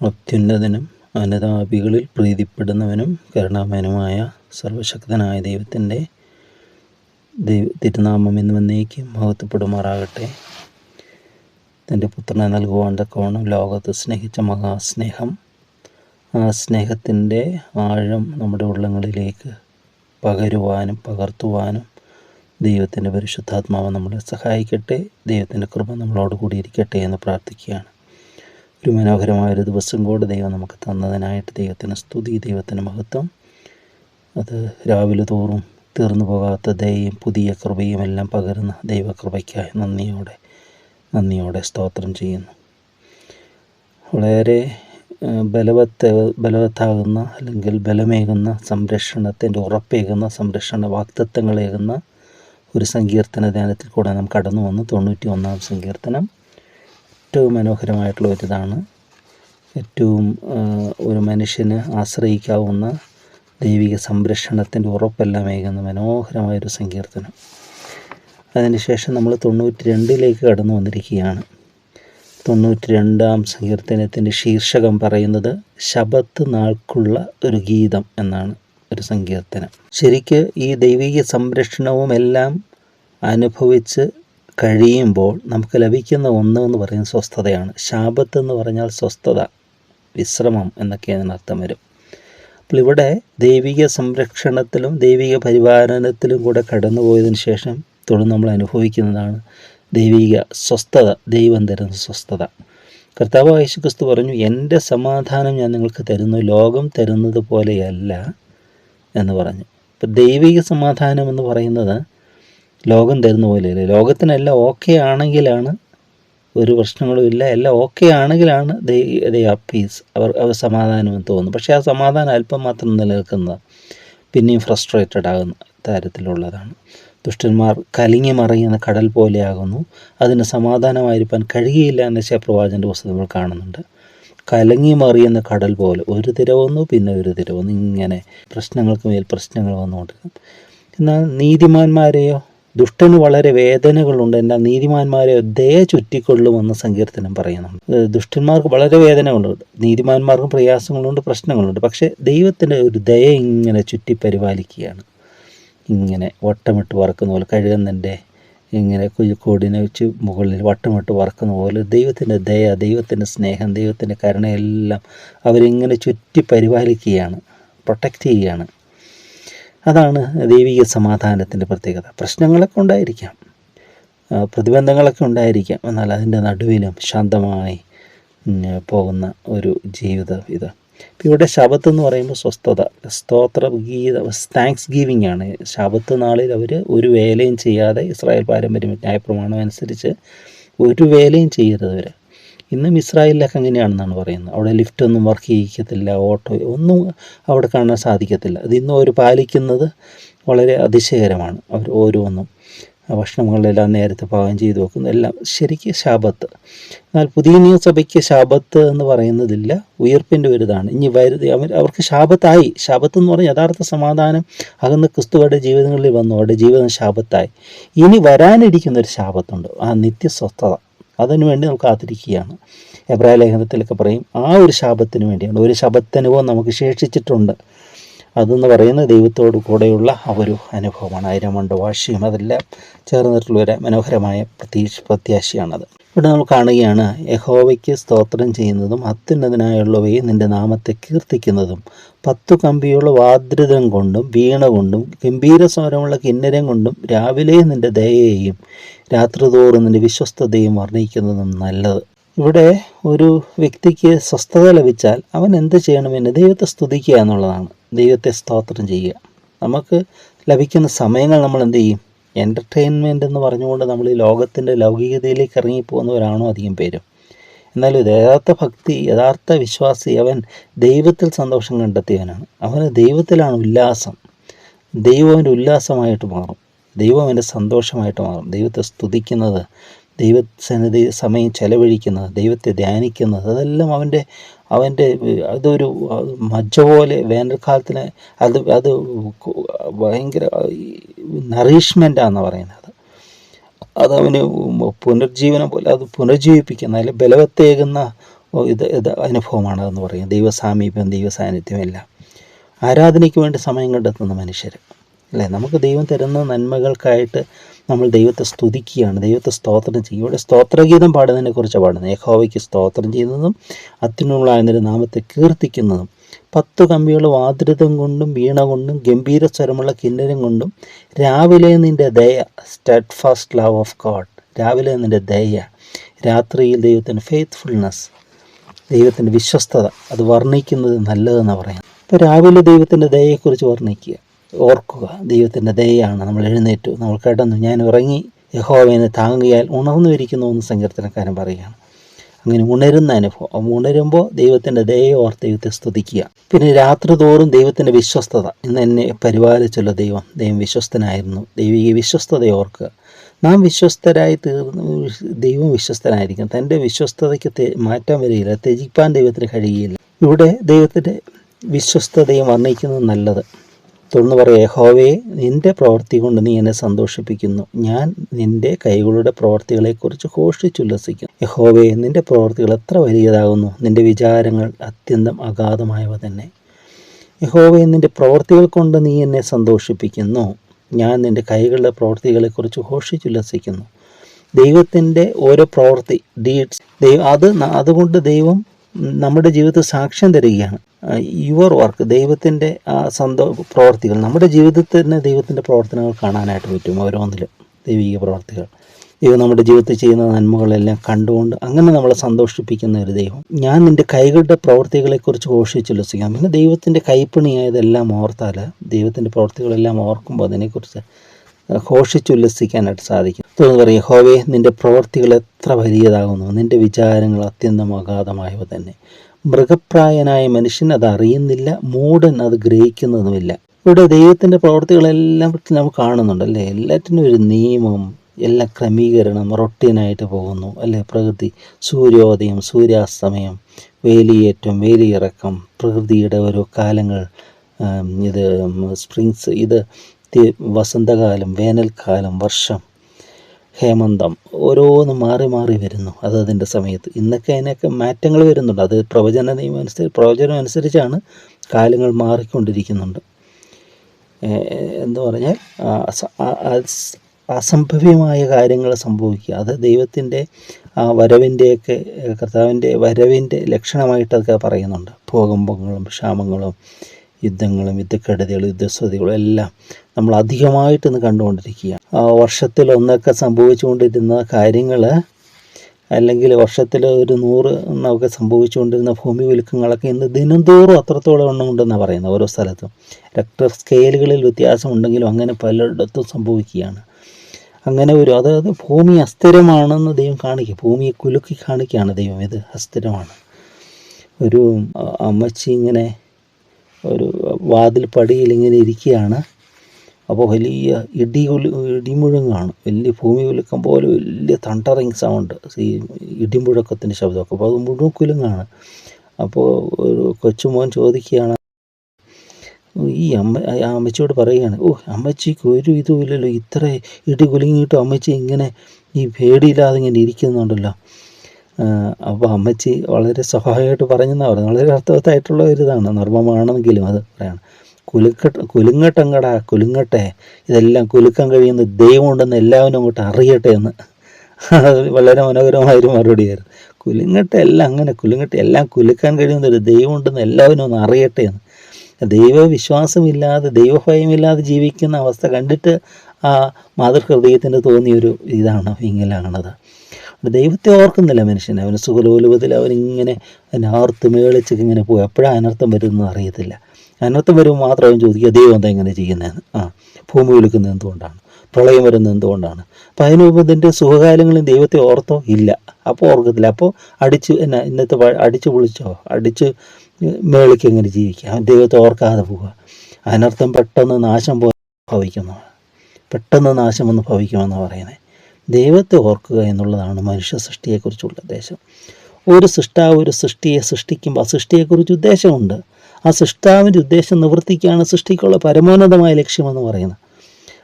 അത്യുന്നതനും അനതാപികളിൽ പ്രീതിപ്പെടുന്നവനും കരുണാമയനുമായ സർവശക്തനായ ദൈവത്തിന്റെ ദൈവ തിരുനാമം എന്ന് വന്നേക്ക് മഹത്വപ്പെടുമാറാകട്ടെ. തന്റെ പുത്രനെ നൽകുവാൻ തക്കവണ്ണം ലോകത്ത് സ്നേഹിച്ച മഹാസ്നേഹം ആ സ്നേഹത്തിന്റെ ആഴം നമ്മുടെ ഉള്ളങ്ങളിലേക്ക് പകരുവാനും പകർത്തുവാനും ദൈവത്തിന്റെ പരിശുദ്ധാത്മാവ് നമ്മളെ സഹായിക്കട്ടെ. ദൈവത്തിന്റെ കൃപ നമ്മളോട് കൂടിയിരിക്കട്ടെ എന്ന് പ്രാർത്ഥിക്കുകയാണ്. ഒരു മനോഹരമായ ഒരു ദിവസം കൂടെ ദൈവം നമുക്ക് തന്നതിനായിട്ട് ദൈവത്തിന് സ്തുതി ദൈവത്തിന് മഹത്വം. അത് രാവിലെ തോറും തീർന്നു പോകാത്ത ദയയും പുതിയ കൃപയും എല്ലാം പകരുന്ന ദൈവകൃപയ്ക്കായി നന്ദിയോടെ നന്ദിയോടെ സ്തോത്രം ചെയ്യുന്നു. വളരെ ബലവത്ത ബലവത്താകുന്ന അല്ലെങ്കിൽ ബലമേകുന്ന സംരക്ഷണത്തിന്റെ ഉറപ്പേകുന്ന സംരക്ഷണ വാക്തത്വങ്ങളേകുന്ന ഒരു സങ്കീർത്തന ധ്യാനത്തിൽ കൂടെ നാം കടന്നു വന്നു. തൊണ്ണൂറ്റി ഒന്നാം സങ്കീർത്തനം. ഏറ്റവും മനോഹരമായിട്ടുള്ള ഒരിതാണ് ഏറ്റവും ഒരു മനുഷ്യന് ആശ്രയിക്കാവുന്ന ദൈവിക സംരക്ഷണത്തിന്റെ ഉറപ്പെല്ലാം ഏകുന്ന മനോഹരമായൊരു സങ്കീർത്തനം. അതിനുശേഷം നമ്മൾ തൊണ്ണൂറ്റി രണ്ടിലേക്ക് കടന്നു വന്നിരിക്കുകയാണ്. തൊണ്ണൂറ്റി രണ്ടാം സങ്കീർത്തനത്തിന്റെ ശീർഷകം പറയുന്നത് ശബത്ത് നാൾക്കുള്ള ഒരു ഗീതം എന്നാണ് ഒരു സങ്കീർത്തനം. ശരിക്ക് ഈ ദൈവിക സംരക്ഷണവും എല്ലാം അനുഭവിച്ച് കഴിയുമ്പോൾ നമുക്ക് ലഭിക്കുന്ന ഒന്ന് എന്ന് പറയുന്നത് സ്വസ്ഥതയാണ്. ശാപത്ത് എന്ന് പറഞ്ഞാൽ സ്വസ്ഥത വിശ്രമം എന്നൊക്കെ അതിനർത്ഥം വരും. അപ്പോൾ ഇവിടെ ദൈവിക സംരക്ഷണത്തിലും ദൈവിക പരിപാലനത്തിലും കൂടെ കടന്നു പോയതിന് ശേഷം തുടർന്ന് നമ്മൾ അനുഭവിക്കുന്നതാണ് ദൈവിക സ്വസ്ഥത ദൈവം തരുന്ന സ്വസ്ഥത. കർത്താവ് യേശു ക്രിസ്തു പറഞ്ഞു എന്റെ സമാധാനം ഞാൻ നിങ്ങൾക്ക് തരുന്നു ലോകം തരുന്നത് പോലെയല്ല എന്ന് പറഞ്ഞു. ഇപ്പം ദൈവിക സമാധാനം എന്ന് പറയുന്നത് ലോകം തരുന്ന പോലെയല്ലേ? ലോകത്തിനെല്ലാം ഓക്കെ ആണെങ്കിലാണ് ഒരു പ്രശ്നങ്ങളും ഇല്ല. എല്ലാം ഓക്കെ ആണെങ്കിലാണ് ദേ ആർ പീസ് അവർ അവർ സമാധാനം തോന്നുന്നു. പക്ഷേ ആ സമാധാനം അല്പം മാത്രം നിലനിൽക്കുന്നത് പിന്നെയും ഫ്രസ്ട്രേറ്റഡ് ആകുന്ന തരത്തിലുള്ളതാണ്. ദുഷ്ടന്മാർ കലിങ്ങി മറിയുന്ന കടൽ പോലെയാകുന്നു. അതിന് സമാധാനമായിരിക്കാൻ കഴിയുകയില്ല എന്ന് ശപ്രവാചന്റെ പുസ്തകം നമ്മൾ കാണുന്നുണ്ട്. കലങ്ങി മറിയുന്ന കടൽ പോലെ ഒരു തിര വന്നു പിന്നെ ഒരു തിര വന്നു ഇങ്ങനെ പ്രശ്നങ്ങൾക്ക് മേൽ പ്രശ്നങ്ങൾ വന്നുകൊണ്ടിരിക്കും എന്നാൽ നീതിമാന്മാരെയോ ദുഷ്ടന് വളരെ വേദനകളുണ്ട്. എന്നാൽ നീതിമാന്മാരെ ദയ ചുറ്റിക്കൊള്ളുമെന്ന് സങ്കീർത്തനം പറയുന്നുണ്ട്. ദുഷ്ടന്മാർക്ക് വളരെ വേദനകളുണ്ട്. നീതിമാന്മാർക്കും പ്രയാസങ്ങളുണ്ട് പ്രശ്നങ്ങളുണ്ട്. പക്ഷേ ദൈവത്തിന്റെ ഒരു ദയ ഇങ്ങനെ ചുറ്റി പരിപാലിക്കുകയാണ് ഇങ്ങനെ വട്ടമിട്ട് വറക്കുന്ന പോലെ കഴുകുന്നതിന്റെ ഇങ്ങനെ കുഴിക്കോടിനെ വെച്ച് മുകളിൽ വട്ടമിട്ട് വറക്കുന്ന പോലെ ദൈവത്തിന്റെ ദയ ദൈവത്തിന്റെ സ്നേഹം ദൈവത്തിന്റെ കരുണയെല്ലാം അവരിങ്ങനെ ചുറ്റി പരിപാലിക്കുകയാണ് പ്രൊട്ടക്റ്റ് ചെയ്യുകയാണ്. അതാണ് ദൈവിക സമാധാനത്തിന്റെ പ്രത്യേകത. പ്രശ്നങ്ങളൊക്കെ ഉണ്ടായിരിക്കാം. പ്രതിബന്ധങ്ങളൊക്കെ ഉണ്ടായിരിക്കാം. എന്നാൽ അതിന്റെ നടുവിലും ശാന്തമായി പോകുന്ന ഒരു ജീവിതം ഇത്. ഇവിടെ ശബത്ത് എന്ന് പറയുമ്പോൾ സ്വസ്ഥത സ്തോത്ര ഗീത താങ്ക്സ് ഗീവിങ് ആണ്. ശബത്ത് നാളിൽ അവർ ഒരു വേലയും ചെയ്യാതെ ഇസ്രായേൽ പാരമ്പര്യം ന്യായപ്രമാണം അനുസരിച്ച് ഒരു വേലയും ചെയ്യരുത് അവർ. ഇന്നും ഇസ്രായേലിലൊക്കെ അങ്ങനെയാണെന്നാണ് പറയുന്നത്. അവിടെ ലിഫ്റ്റ് ഒന്നും വർക്ക് ചെയ്യിക്കത്തില്ല ഓട്ടോ ഒന്നും അവിടെ കാണാൻ സാധിക്കത്തില്ല. ഇന്നും അവർ പാലിക്കുന്നത് വളരെ അതിശയകരമാണ്. അവർ ഓരോന്നും ഭക്ഷണങ്ങളെല്ലാം നേരത്തെ പാകം ചെയ്ത് വെക്കുന്നു. എല്ലാം ശരിക്ക് ശാപത്ത്. എന്നാൽ പുതിയ നിയമസഭയ്ക്ക് ശാപത്ത് എന്ന് പറയുന്നതില്ല. ഉയർപ്പിന്റെ ഒരു ഇതാണ് ഇനി വരുത് അവർ അവർക്ക് ശാപത്തായി. ശാപത്ത് എന്ന് പറഞ്ഞാൽ യഥാർത്ഥ സമാധാനം അകന്ന് ക്രിസ്തുവയുടെ ജീവിതങ്ങളിൽ വന്നു. അവരുടെ ജീവിതം ശാപത്തായി. ഇനി വരാനിരിക്കുന്ന ഒരു ശാപത്തുണ്ട്. ആ നിത്യസ്വസ്ഥത. അതിനു വേണ്ടി നമുക്ക് കാത്തിരിക്കുകയാണ്. എബ്രായ ലേഖനത്തിലൊക്കെ പറയും ആ ഒരു ശാപത്തിന് വേണ്ടിയാണ്. ഒരു ശബത്തനുഭവം നമുക്ക് ശേഷിച്ചിട്ടുണ്ട്. അതെന്ന് പറയുന്നത് ദൈവത്തോട് കൂടെയുള്ള ആ ഒരു അനുഭവമാണ്. ആയിരം കൊണ്ട് വാശിയും അതെല്ലാം ചേർന്നിട്ടുള്ള ഒരു മനോഹരമായ പ്രതീക്ഷ പ്രത്യാശയാണത്. ഇവിടെ നമ്മൾ കാണുകയാണ് യഹോവയ്ക്ക് സ്തോത്രം ചെയ്യുന്നതും അത്യുന്നതനായുള്ളവയെ നിന്റെ നാമത്തെ കീർത്തിക്കുന്നതും. പത്തു കമ്പിയുള്ള വാദ്രിതം കൊണ്ടും വീണ കൊണ്ടും ഗംഭീര സ്വരമുള്ള കിന്നരം കൊണ്ടും രാവിലെ നിന്റെ ദയയെയും രാത്രി തോറും നിന്റെ വിശ്വസ്തതയും വർണിക്കുന്നതും നല്ലത്. ഇവിടെ ഒരു വ്യക്തിക്ക് സ്വസ്ഥത ലഭിച്ചാൽ അവൻ എന്ത് ചെയ്യണമെന്ന് ദൈവത്തെ സ്തുതിക്കുക എന്നുള്ളതാണ്. ദൈവത്തെ സ്തോത്രം ചെയ്യുക. നമുക്ക് ലഭിക്കുന്ന സമയങ്ങൾ നമ്മൾ എന്ത് ചെയ്യും? എന്റർടൈൻമെന്റ് എന്ന് പറഞ്ഞുകൊണ്ട് നമ്മൾ ഈ ലോകത്തിന്റെ ലൗകികതയിലേക്ക് ഇറങ്ങിപ്പോകുന്നവരാണോ അധികം പേരും. എന്നാൽ ഒരു യഥാർത്ഥ ഭക്തി യഥാർത്ഥ വിശ്വാസി അവൻ ദൈവത്തിൽ സന്തോഷം കണ്ടെത്തിയവനാണ്. അവന് ദൈവത്തിലാണ് ഉല്ലാസം. ദൈവം അവന്റെ ഉല്ലാസമായിട്ട് മാറും. ദൈവം അവന്റെ സന്തോഷമായിട്ട് മാറും. ദൈവത്തെ സ്തുതിക്കുന്നത് ദൈവസന്നിധി സമയം ചെലവഴിക്കുന്നത് ദൈവത്തെ ധ്യാനിക്കുന്നത് അതെല്ലാം അവന്റെ അവന്റെ അതൊരു മജ്ജ പോലെ വേനൽക്കാലത്തിന് അത് അത് ഭയങ്കര നറീഷ്മെന്റാണെന്ന് പറയുന്നത്. അത് അവന് പുനർജീവനം പോലെ അത് പുനർജീവിപ്പിക്കുന്ന അതിൽ ബലവത്തേകുന്ന ഇത് ഇത് അനുഭവമാണ് എന്ന് പറയും ദൈവസാമീപ്യം ദൈവസാന്നിധ്യം എല്ലാം. ആരാധനയ്ക്ക് വേണ്ടി സമയം കണ്ടെത്തുന്ന മനുഷ്യർ അല്ലേ? നമുക്ക് ദൈവം തരുന്ന നന്മകൾക്കായിട്ട് നമ്മൾ ദൈവത്തെ സ്തുതിക്കുകയാണ് ദൈവത്തെ സ്തോത്രം ചെയ്യും ഇവിടെ സ്തോത്രഗീതം പാടുന്നതിനെ കുറിച്ച് പാടുന്നത്. യഹോവയ്ക്ക് സ്തോത്രം ചെയ്യുന്നതും അത്യുന്നതനായ നാമത്തെ കീർത്തിക്കുന്നതും പത്തു കമ്പികൾ വാതിരതം കൊണ്ടും വീണ കൊണ്ടും ഗംഭീര സ്വരമുള്ള കിന്നരം കൊണ്ടും രാവിലെ നിന്റെ ദയ steadfast love of God രാവിലെ നിന്റെ ദയ രാത്രിയിൽ ദൈവത്തിന്റെ ഫെയ്ത്ത്ഫുൾനെസ് ദൈവത്തിന്റെ വിശ്വസ്തത അത് വർണിക്കുന്നത് നല്ലതെന്ന് പറയാം ഇപ്പോൾ രാവിലെ ദൈവത്തിന്റെ ദയയെക്കുറിച്ച് വർണിക്കുക. ഓർക്കുക ദൈവത്തിന്റെ ദയയാണ് നമ്മൾ എഴുന്നേറ്റു. നമ്മൾ കിടന്നു. ഞാൻ ഉറങ്ങി യഹോവനെ താങ്ങുകയാൽ ഉണർന്നു ഇരിക്കുന്നു എന്ന് സങ്കീർത്തനക്കാരൻ പറയുകയാണ്. അങ്ങനെ ഉണരുന്ന അനുഭവം. ഉണരുമ്പോൾ ദൈവത്തിന്റെ ദയയെ ഓർത്ത് ദൈവത്തെ സ്തുതിക്കുക. പിന്നെ രാത്രി തോറും ദൈവത്തിന്റെ വിശ്വസ്തത. ഇന്ന് എന്നെ പരിപാലിച്ചുള്ള ദൈവം ദൈവം വിശ്വസ്തനായിരുന്നു. ദൈവിക വിശ്വസ്തത ഓർക്കുക. നാം വിശ്വസ്തരായി തീർന്നു ദൈവം വിശ്വസ്തനായിരിക്കും തന്റെ വിശ്വസ്തതയ്ക്ക് മാറ്റാൻ മാറ്റം വരികയില്ല. ത്യജിപ്പാൻ ദൈവത്തിന് കഴിയുകയില്ല. ഇവിടെ ദൈവത്തിന്റെ വിശ്വസ്തതയും വർണിക്കുന്നത് നല്ലത്. തുടർന്ന് പറയാം യഹോവേ നിന്റെ പ്രവൃത്തി കൊണ്ട് നീ എന്നെ സന്തോഷിപ്പിക്കുന്നു. ഞാൻ നിന്റെ കൈകളുടെ പ്രവൃത്തികളെക്കുറിച്ച് ഘോഷിച്ചുല്ലസിക്കുന്നു. യഹോവേ നിന്റെ പ്രവർത്തികൾ എത്ര വലിയതാകുന്നു. നിന്റെ വിചാരങ്ങൾ അത്യന്തം അഗാധമായവ തന്നെ. യഹോവേ നിന്റെ പ്രവർത്തികൾ കൊണ്ട് നീ എന്നെ സന്തോഷിപ്പിക്കുന്നു. ഞാൻ നിന്റെ കൈകളുടെ പ്രവൃത്തികളെക്കുറിച്ച് ഘോഷിച്ചുല്ലസിക്കുന്നു. ദൈവത്തിന്റെ ഓരോ പ്രവൃത്തി ഡീഡ്സ് ദൈവം അത് അതുകൊണ്ട് ദൈവം നമ്മുടെ ജീവിതത്തിൽ സാക്ഷ്യം തരികയാണ്. യുവർ വർക്ക് ദൈവത്തിന്റെ ആ സന്തോ പ്രവർത്തികൾ. നമ്മുടെ ജീവിതത്തിൽ തന്നെ ദൈവത്തിന്റെ പ്രവർത്തനങ്ങൾ കാണാനായിട്ട് പറ്റും ഓരോന്നിലും ദൈവിക പ്രവർത്തികൾ. ദൈവം നമ്മുടെ ജീവിതത്തിൽ ചെയ്യുന്ന നന്മകളെല്ലാം കണ്ടുകൊണ്ട് അങ്ങനെ നമ്മളെ സന്തോഷിപ്പിക്കുന്ന ഒരു ദൈവം. ഞാൻ നിന്റെ കൈകളുടെ പ്രവർത്തികളെക്കുറിച്ച് ഘോഷിച്ചുല്ലസിക്കാം പിന്നെ ദൈവത്തിന്റെ കൈപ്പണിയായതെല്ലാം ഓർത്താൽ ദൈവത്തിന്റെ പ്രവർത്തികളെല്ലാം ഓർക്കുമ്പോൾ അതിനെക്കുറിച്ച് ഘോഷിച്ചുല്ലസിക്കാനായിട്ട് സാധിക്കും. തുടർന്ന് പറയും ഹോവേ നിന്റെ പ്രവൃത്തികൾ എത്ര വലിയതാകുന്നു? നിന്റെ വിചാരങ്ങൾ അത്യന്തം അഗാധമായവ തന്നെ. മൃഗപ്രായനായ മനുഷ്യൻ അത് അറിയുന്നില്ല മൂടൻ അത് ഗ്രഹിക്കുന്നതുമില്ല. ഇവിടെ ദൈവത്തിന്റെ പ്രവർത്തികളെല്ലാം നമുക്ക് കാണുന്നുണ്ട് അല്ലേ? എല്ലാറ്റിനും ഒരു നിയമം എല്ലാ ക്രമീകരണം റൊട്ടീനായിട്ട് പോകുന്നു അല്ലേ? പ്രകൃതി സൂര്യോദയം സൂര്യാസ്തമയം വേലിയേറ്റം വേലിയിറക്കം പ്രകൃതിയുടെ ഓരോ കാലങ്ങൾ ഇത് സ്പ്രിങ്സ് ഇത് വസന്തകാലം വേനൽക്കാലം വർഷം ഹേമന്തം ഓരോന്ന് മാറി മാറി വരുന്നു അത് അതിന്റെ സമയത്ത്. ഇന്നൊക്കെ അതിനൊക്കെ മാറ്റങ്ങൾ വരുന്നുണ്ട്. അത് പ്രവചന നിയമം അനുസരിച്ച് പ്രവചനം അനുസരിച്ചാണ് കാലങ്ങൾ മാറിക്കൊണ്ടിരിക്കുന്നുണ്ട്. എന്ന് പറഞ്ഞാൽ അസംഭവ്യമായ കാര്യങ്ങൾ സംഭവിക്കുക. അത് ദൈവത്തിന്റെ ആ വരവിന്റെയൊക്കെ കർത്താവിന്റെ വരവിന്റെ ലക്ഷണമായിട്ടൊക്കെ പറയുന്നുണ്ട്. ഭൂകമ്പങ്ങളും ക്ഷാമങ്ങളും യുദ്ധങ്ങളും യുദ്ധക്കെടുതികളും യുദ്ധസ്വതികളും എല്ലാം നമ്മൾ അധികമായിട്ട് ഇന്ന് കണ്ടുകൊണ്ടിരിക്കുക. ആ വർഷത്തിൽ ഒന്നൊക്കെ സംഭവിച്ചുകൊണ്ടിരുന്ന കാര്യങ്ങൾ അല്ലെങ്കിൽ വർഷത്തിൽ ഒരു നൂറ് എണ്ണമൊക്കെ സംഭവിച്ചുകൊണ്ടിരുന്ന ഭൂമി വിൽക്കങ്ങളൊക്കെ ഇന്ന് ദിനംതോറും അത്രത്തോളം എണ്ണം ഉണ്ടെന്നാണ് പറയുന്നത് ഓരോ സ്ഥലത്തും. രക്ത സ്കെയിലുകളിൽ വ്യത്യാസം ഉണ്ടെങ്കിലും അങ്ങനെ പലയിടത്തും സംഭവിക്കുകയാണ്. അങ്ങനെ ഒരു അതായത് ഭൂമി അസ്ഥിരമാണെന്ന് ദൈവം കാണിക്കുക ഭൂമിയെ കുലുക്കി കാണിക്കുകയാണ് ദൈവം ഇത് അസ്ഥിരമാണ്. ഒരു അമ്മച്ചി ഇങ്ങനെ ഒരു വാതിൽ പടിയിൽ ഇങ്ങനെ ഇരിക്കുകയാണ്. അപ്പോൾ വലിയ ഇടി ഇടിമുഴങ്ങാണ്. വലിയ ഭൂമി കുലുക്കം പോലെ വലിയ തണ്ടറിങ് സൗണ്ട് ഈ ഇടിമുഴക്കത്തിന്റെ ശബ്ദമൊക്കെ. അപ്പോൾ അത് മുഴുവൻ കുലുങ്ങാണ് അപ്പോൾ ഒരു കൊച്ചുമോൻ ചോദിക്കുകയാണ് ഈ അമ്മ അമ്മച്ചിയോട് പറയുകയാണ് ഓ അമ്മച്ചിക്ക് ഒരു ഇതുമില്ലല്ലോ ഇത്ര ഇടി കുലുങ്ങിയിട്ടും അമ്മച്ചി ഇങ്ങനെ ഈ പേടിയില്ലാതെ ഇങ്ങനെ ഇരിക്കുന്നുണ്ടല്ലോ. അപ്പോൾ അമ്മച്ചി വളരെ സ്വാഭാവികമായിട്ട് പറഞ്ഞെന്നാണ് പറയുന്നത് വളരെ അർത്ഥവത്തായിട്ടുള്ള ഒരു ഇതാണ് നർമ്മമാണെങ്കിലും അത് പറയാണ്. കുലുക്കട്ട കുലുങ്ങട്ടങ്ങടാ കുലുങ്ങട്ടെ. ഇതെല്ലാം കുലുക്കാൻ കഴിയുന്ന ദൈവമുണ്ടെന്ന് എല്ലാവരും അങ്ങോട്ട് അറിയട്ടെ എന്ന്. വളരെ മനോഹരമായൊരു മറുപടിയായിരുന്നു. കുലുങ്ങട്ടെ എല്ലാം അങ്ങനെ കുലുങ്ങട്ടെ എല്ലാം കുലുക്കാൻ കഴിയുന്ന ഒരു ദൈവമുണ്ടെന്ന് എല്ലാവരും ഒന്ന് അറിയട്ടെ എന്ന്. ദൈവവിശ്വാസമില്ലാതെ ദൈവഭയമില്ലാതെ ജീവിക്കുന്ന അവസ്ഥ കണ്ടിട്ട് ആ മാതൃഹൃദയത്തിന് തോന്നിയൊരു ഇതാണ് ഇങ്ങനെയാണത്. ദൈവത്തെ ഓർക്കുന്നില്ല മനുഷ്യൻ. അവന് സുഖലോലുപത്തിൽ അവനിങ്ങനെ അതിനാർത്ത് മേളിച്ചൊക്കെ ഇങ്ങനെ പോകും എപ്പോഴാണ് അനർത്ഥം വരുന്നത് അറിയത്തില്ല. അനർത്ഥം വരുമ്പോൾ മാത്രം ചോദിക്കുക ദൈവം എന്താ ഇങ്ങനെ ചെയ്യുന്നതെന്ന്? ആ ഭൂമി വിളിക്കുന്നത് എന്തുകൊണ്ടാണ്? പ്രളയം വരുന്നത് എന്തുകൊണ്ടാണ്? അപ്പം അതിന് മുമ്പ് ഇതിന്റെ സുഖകാലങ്ങളിൽ ദൈവത്തെ ഓർത്തോ? ഇല്ല. അപ്പോൾ ഓർക്കത്തില്ല. അപ്പോൾ അടിച്ച് എന്നാ ഇന്നത്തെ അടിച്ച് പൊളിച്ചോ? അടിച്ച് മേളിക്ക് എങ്ങനെ ജീവിക്കുക? ദൈവത്തെ ഓർക്കാതെ പോവുക. അനർത്ഥം പെട്ടെന്ന് നാശം പോ ഭവിക്കുന്നു. പെട്ടെന്ന് നാശം ഒന്ന് ഭവിക്കുമെന്നാണ് പറയുന്നത് ദൈവത്തെ ഓർക്കുക എന്നുള്ളതാണ് മനുഷ്യ സൃഷ്ടിയെക്കുറിച്ചുള്ള ഉദ്ദേശം. ഒരു സൃഷ്ടാവ് ഒരു സൃഷ്ടിയെ സൃഷ്ടിക്കുമ്പോൾ ആ സൃഷ്ടിയെക്കുറിച്ച് ഉദ്ദേശമുണ്ട്. ആ സൃഷ്ടാവിന്റെ ഉദ്ദേശം നിവർത്തിക്കുകയാണ് സൃഷ്ടിക്കുള്ള പരമോന്നതമായ ലക്ഷ്യമെന്ന് പറയുന്നത്.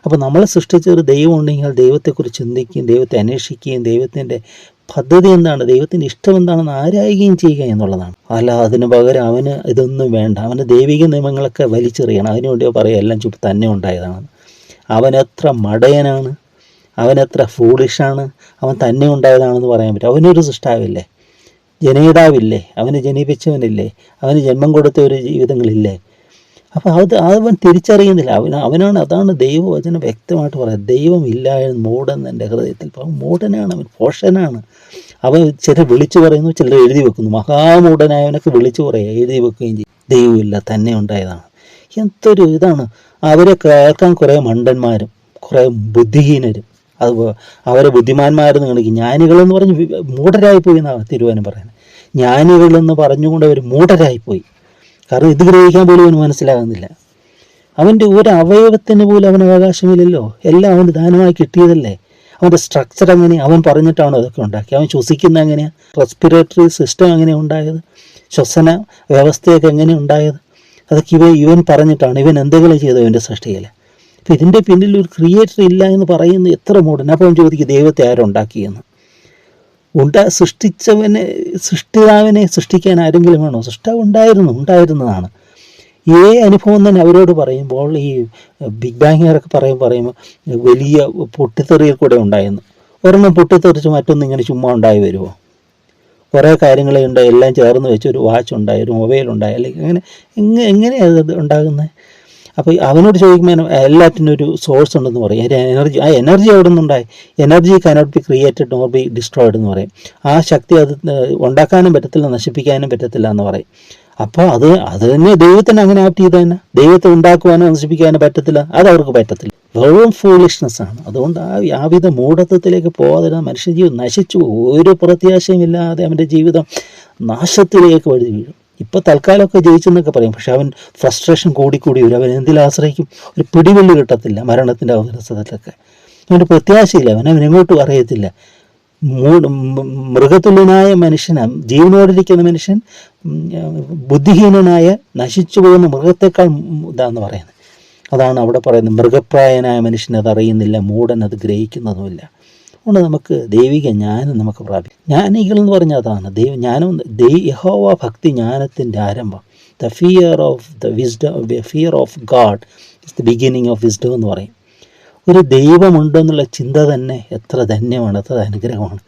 അപ്പോൾ നമ്മളെ സൃഷ്ടിച്ച ഒരു ദൈവം ഉണ്ടെങ്കിൽ ദൈവത്തെക്കുറിച്ച് ചിന്തിക്കുകയും ദൈവത്തെ അന്വേഷിക്കുകയും ദൈവത്തിന്റെ പദ്ധതി എന്താണ് ദൈവത്തിന്റെ ഇഷ്ടം എന്താണെന്ന് ആരായുകയും ചെയ്യുക എന്നുള്ളതാണ്. അല്ല അതിന് പകരം അവന് ഇതൊന്നും വേണ്ട. അവന് ദൈവിക നിയമങ്ങളൊക്കെ വലിച്ചെറിയണം. അതിനുവേണ്ടി പറയുക എല്ലാം ചുപ്പ് തന്നെ ഉണ്ടായതാണ്. അവനെത്ര മടയനാണ്. അവനെത്ര ഫൂളിഷാണ് അവൻ തന്നെ ഉണ്ടായതാണെന്ന് പറയാൻ പറ്റും. അവനൊരു സൃഷ്ടാവില്ലേ? ജനേതാവില്ലേ? അവന് ജനിപ്പിച്ചവനില്ലേ? അവന് ജന്മം കൊടുത്ത ഒരു ജീവിതങ്ങളില്ലേ? അപ്പോൾ അത് അവൻ തിരിച്ചറിയുന്നില്ല. അവൻ അവനാണ് അതാണ് ദൈവവചനം വ്യക്തമായിട്ട് പറയാം ദൈവമില്ല എന്ന് മൂടൻ എന്റെ ഹൃദയത്തിൽ. അപ്പം മൂടനാണ് അവൻ പോഷനാണ്. അവൻ ചിലർ വിളിച്ചു പറയുന്നു ചിലർ എഴുതി വെക്കുന്നു. മഹാമൂടനായവനൊക്കെ വിളിച്ചു പറയുക എഴുതി വെക്കുകയും ചെയ്യും. ദൈവമില്ല തന്നെ ഉണ്ടായതാണ്. എന്തൊരു ഇതാണ്. അവരെ കേൾക്കാൻ കുറേ മണ്ടന്മാരും കുറേ ബുദ്ധിഹീനരും അത് അവരെ ബുദ്ധിമാന്മാരെന്ന് കണക്ക് ജ്ഞാനികളെന്ന് പറഞ്ഞ് മൂഢരായിപ്പോയി എന്നാണ് തിരുവനം പറയുന്നത്. ജ്ഞാനികളെന്ന് പറഞ്ഞുകൊണ്ട് അവർ മൂഢരായിപ്പോയി. കാരണം ഇത് ഗ്രഹിക്കാൻ പോലും അവന് മനസ്സിലാകുന്നില്ല. അവന്റെ ഒരു അവയവത്തിന് പോലും അവന് അവകാശമില്ലല്ലോ. എല്ലാം അവന് ദാനമായി കിട്ടിയതല്ലേ. അവന്റെ സ്ട്രക്ചർ എങ്ങനെ അവൻ പറഞ്ഞിട്ടാണ് അതൊക്കെ ഉണ്ടാക്കി അവൻ ശ്വസിക്കുന്ന എങ്ങനെയാണ് റെസ്പിറേറ്ററി സിസ്റ്റം എങ്ങനെ ഉണ്ടായത്? ശ്വസന വ്യവസ്ഥയൊക്കെ എങ്ങനെ ഉണ്ടായത്? അതൊക്കെ ഇവ ഇവൻ പറഞ്ഞിട്ടാണ്. ഇവൻ എന്തെങ്കിലും ചെയ്തു ഇവന്റെ സൃഷ്ടിയിൽ ഇതിന്റെ പിന്നിൽ ഒരു ക്രിയേറ്റർ ഇല്ല എന്ന് പറയുന്ന എത്ര മൂടൻ അവൻ ചോദിക്കും ദൈവത്തെ ആരുണ്ടാക്കിയെന്ന് ഉണ്ടാ സൃഷ്ടിച്ചവനെ സൃഷ്ടിതാവിനെ സൃഷ്ടിക്കാൻ ആരെങ്കിലും വേണോ? സൃഷ്ടാവ് ഉണ്ടായിരുന്നു ഉണ്ടായിരുന്നതാണ്. ഏ അനുഭവം തന്നെ അവരോട് പറയുമ്പോൾ ഈ ബിഗ് ബാങ്ങുകാരൊക്കെ പറയും പറയുമ്പോൾ വലിയ പൊട്ടിത്തെറിയിൽ കൂടെ ഉണ്ടായിരുന്നു. ഒരെണ്ണം പൊട്ടിത്തെറിച്ച് മറ്റൊന്നും ഇങ്ങനെ ചുമ്മാ ഉണ്ടായി വരുമോ കുറേ കാര്യങ്ങളെ ഉണ്ടായി എല്ലാം ചേർന്ന് വെച്ച് ഒരു വാച്ച് ഉണ്ടായി ഒരു മൊബൈൽ ഉണ്ടായി. അല്ലെങ്കിൽ അങ്ങനെ എങ്ങനെ എങ്ങനെയാണ് അത് ഉണ്ടാകുന്നത് അപ്പോൾ അവനോട് ചോദിക്കുമ്പോൾ എല്ലാറ്റിനും ഒരു സോഴ്സ് ഉണ്ടെന്ന് പറയും. എനർജി ആ എനർജി എവിടെ നിന്നുണ്ടായി? Energy cannot be created nor be destroyed എന്ന് പറയും. ആ ശക്തി അത് ഉണ്ടാക്കാനും പറ്റത്തില്ല നശിപ്പിക്കാനും പറ്റത്തില്ല എന്ന് പറയും. അപ്പോൾ അത് അത് തന്നെ ദൈവത്തിന് അങ്ങനെ ആപ്റ്റ് ചെയ്ത് തന്നെ. ദൈവത്തെ ഉണ്ടാക്കുവാനോ നശിപ്പിക്കാനോ പറ്റത്തില്ല. അത് അവർക്ക് പറ്റത്തില്ല. വെറും ഫൂളിഷ്നെസ് ആണ്. അതുകൊണ്ട് ആ യാവിധ മൂഢത്വത്തിലേക്ക് പോകാതെ മനുഷ്യജീവിതം നശിച്ചു ഒരു പ്രത്യാശയുമില്ലാതെ അവന്റെ ജീവിതം നാശത്തിലേക്ക് വഴി വീഴും. ഇപ്പോൾ തൽക്കാലമൊക്കെ ജയിച്ചെന്നൊക്കെ പറയും. പക്ഷെ അവൻ ഫ്രസ്ട്രേഷൻ കൂടിക്കൂടി വരും. അവൻ എന്തിൽ ആശ്രയിക്കും? ഒരു പിടിവെള്ളി കിട്ടത്തില്ല മരണത്തിന്റെ അവസരത്തിലൊക്കെ. അവന്റെ പ്രത്യാശയില്ല. അവൻ എങ്ങോട്ടും അറിയത്തില്ല. മൃഗതുല്യനായ മനുഷ്യനാണ് ജീവനോടിരിക്കുന്ന മനുഷ്യൻ ബുദ്ധിഹീനനായ നശിച്ചു പോകുന്ന മൃഗത്തെക്കാൾ ഇതാന്ന് പറയുന്നത്. അതാണ് അവിടെ പറയുന്നത്. മൃഗപ്രായനായ മനുഷ്യൻ അത് അറിയുന്നില്ല മൂടൻ അത് ഗ്രഹിക്കുന്നതുമില്ല. അതുകൊണ്ട് നമുക്ക് ദൈവിക ജ്ഞാനം നമുക്ക് പ്രാപിക്കും. ജ്ഞാനികൾ എന്ന് പറഞ്ഞാൽ അതാണ്. ദൈവ ജ്ഞാനം ദൈ യഹോവ ഭക്തി ജ്ഞാനത്തിന്റെ ആരംഭം. The fear of the wisdom fear of God is the beginning of wisdom എന്ന് പറയും. ഒരു ദൈവമുണ്ടെന്നുള്ള ചിന്ത തന്നെ എത്ര ധന്യമാണ് എത്ര അനുഗ്രഹമാണ്.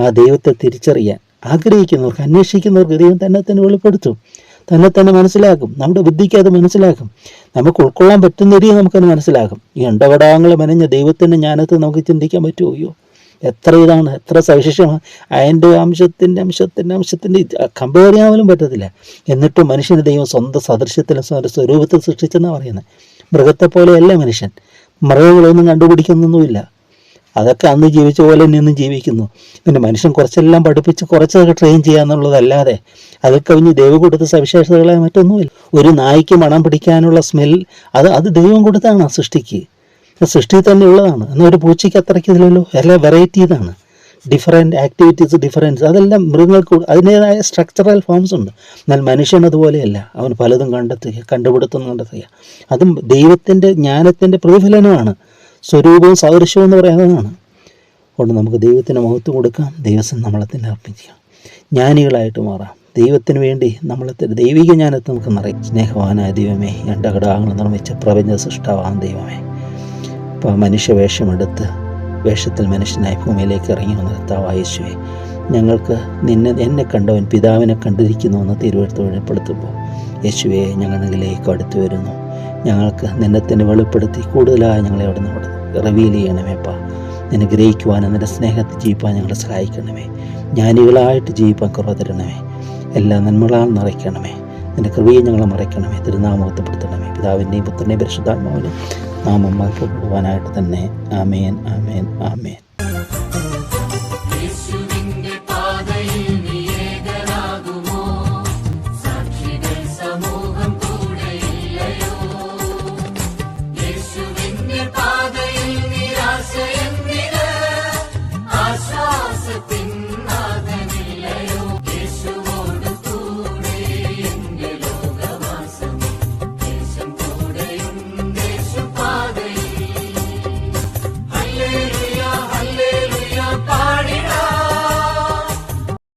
ആ ദൈവത്തെ തിരിച്ചറിയാൻ ആഗ്രഹിക്കുന്നവർക്ക് അന്വേഷിക്കുന്നവർക്ക് ദൈവം തന്നെ തന്നെ വെളിപ്പെടുത്തും. തന്നെ തന്നെ മനസ്സിലാക്കും. നമ്മുടെ ബുദ്ധിക്ക് അത് മനസ്സിലാക്കും. നമുക്ക് ഉൾക്കൊള്ളാൻ പറ്റുന്ന രീതി നമുക്കത് മനസ്സിലാക്കും. ഈ അണ്ടവടാങ്ങളെ മെനഞ്ഞ ദൈവത്തിന്റെ ജ്ഞാനത്തെ നമുക്ക് ചിന്തിക്കാൻ പറ്റുമോ? അയ്യോ. എത്ര ഇതാണ് എത്ര സവിശേഷമാണ്. അതിന്റെ അംശത്തിന്റെ അംശത്തിന്റെ അംശത്തിന്റെ കമ്പയർ ചെയ്യാൻ പറ്റത്തില്ല. എന്നിട്ടും മനുഷ്യന് ദൈവം സ്വന്തം സദൃശ്യത്തിലും സ്വന്തം സ്വരൂപത്തിൽ സൃഷ്ടിച്ചെന്നാണ് പറയുന്നത് മൃഗത്തെ പോലെയല്ല മനുഷ്യൻ. മൃഗങ്ങളൊന്നും കണ്ടുപിടിക്കുന്നൊന്നുമില്ല. അതൊക്കെ അന്ന് ജീവിച്ച പോലെ തന്നെ ഇന്നും ജീവിക്കുന്നു. പിന്നെ മനുഷ്യൻ കുറച്ചെല്ലാം പഠിപ്പിച്ച് കുറച്ചൊക്കെ ട്രെയിൻ ചെയ്യാന്നുള്ളതല്ലാതെ അതൊക്കെ കവിഞ്ഞ് ദൈവം കൊടുത്ത സവിശേഷതകളെ മറ്റൊന്നുമില്ല. ഒരു നായ്ക്ക് മണം പിടിക്കാനുള്ള സ്മെൽ അത് അത് ദൈവം കൊടുത്താണ് സൃഷ്ടിക്ക്. സൃഷ്ടി തന്നെ ഉള്ളതാണ് എന്നാൽ ഒരു പൂച്ചയ്ക്ക് അത്രയ്ക്ക് ഇതിലല്ലോ എല്ലാ വെറൈറ്റി ഇതാണ്. ഡിഫറെന്റ് ആക്ടിവിറ്റീസ് ഡിഫറൻസ് അതെല്ലാം മൃഗങ്ങൾക്ക് അതിന്റേതായ സ്ട്രക്ചറൽ ഫോംസ് ഉണ്ട്. എന്നാൽ മനുഷ്യൻ അതുപോലെയല്ല. അവൻ പലതും കണ്ടെത്തുക കണ്ടുപിടുത്തം കണ്ടെത്തുക അതും ദൈവത്തിന്റെ ജ്ഞാനത്തിന്റെ പ്രതിഫലനമാണ്. സ്വരൂപവും സദൃശ്യവും എന്ന് പറയുന്നതാണ്. അതുകൊണ്ട് നമുക്ക് ദൈവത്തിന് മഹത്വം കൊടുക്കാം. ദൈവസം നമ്മളെ തന്നെ അർപ്പിക്കാം ജ്ഞാനികളായിട്ട് മാറാം. ദൈവത്തിന് വേണ്ടി തന്നെ ദൈവിക ജ്ഞാനത്തെ നമുക്ക് നിറയും. സ്നേഹവാനായ ദൈവമേ രണ്ടകടാങ്ങൾ നിർമ്മിച്ച പ്രപഞ്ച സൃഷ്ടാവാൻ ദൈവമേ. ഇപ്പോൾ മനുഷ്യ വേഷമെടുത്ത് വേഷത്തിൽ മനുഷ്യനായി ഭൂമിയിലേക്ക് ഇറങ്ങി വന്ന കർത്താവായ യേശുവേ ഞങ്ങൾക്ക് നിന്നെ എന്നെ കണ്ടവൻ പിതാവിനെ കണ്ടിരിക്കുന്നു എന്ന് തിരുവനന്തപുരത്ത് വെളിപ്പെടുത്തുമ്പോൾ യേശുവെ ഞങ്ങളിലേക്ക് അടുത്തു വരുന്നു. ഞങ്ങൾക്ക് നിന്നെ തന്നെ വെളിപ്പെടുത്തി കൂടുതലായി ഞങ്ങളെ അവിടെ നിന്ന് റിവീൽ ചെയ്യണമേപ്പാ. നിന്നെ ഗ്രഹിക്കുവാനും നിന്റെ സ്നേഹത്തിൽ ജീവിപ്പാൻ ഞങ്ങളെ സഹായിക്കണമേ. ജ്ഞാനികളായിട്ട് ജീവിപ്പാൻ കുറവ് തരണമേ. എല്ലാ നന്മകളാൽ നിറയ്ക്കണമേ. നിന്റെ കൃപയെ ഞങ്ങളെ മറയ്ക്കണമേ. തിരുനാമത്വപ്പെടുത്തണമേ പിതാവിന്റെയും പുത്രന്റെയും പരിശുദ്ധാത്മാവിനും നാമം മഹത്വപ്പെടുവാനായിട്ട് തന്നെ. ആമേൻ ആമേൻ ആമേൻ.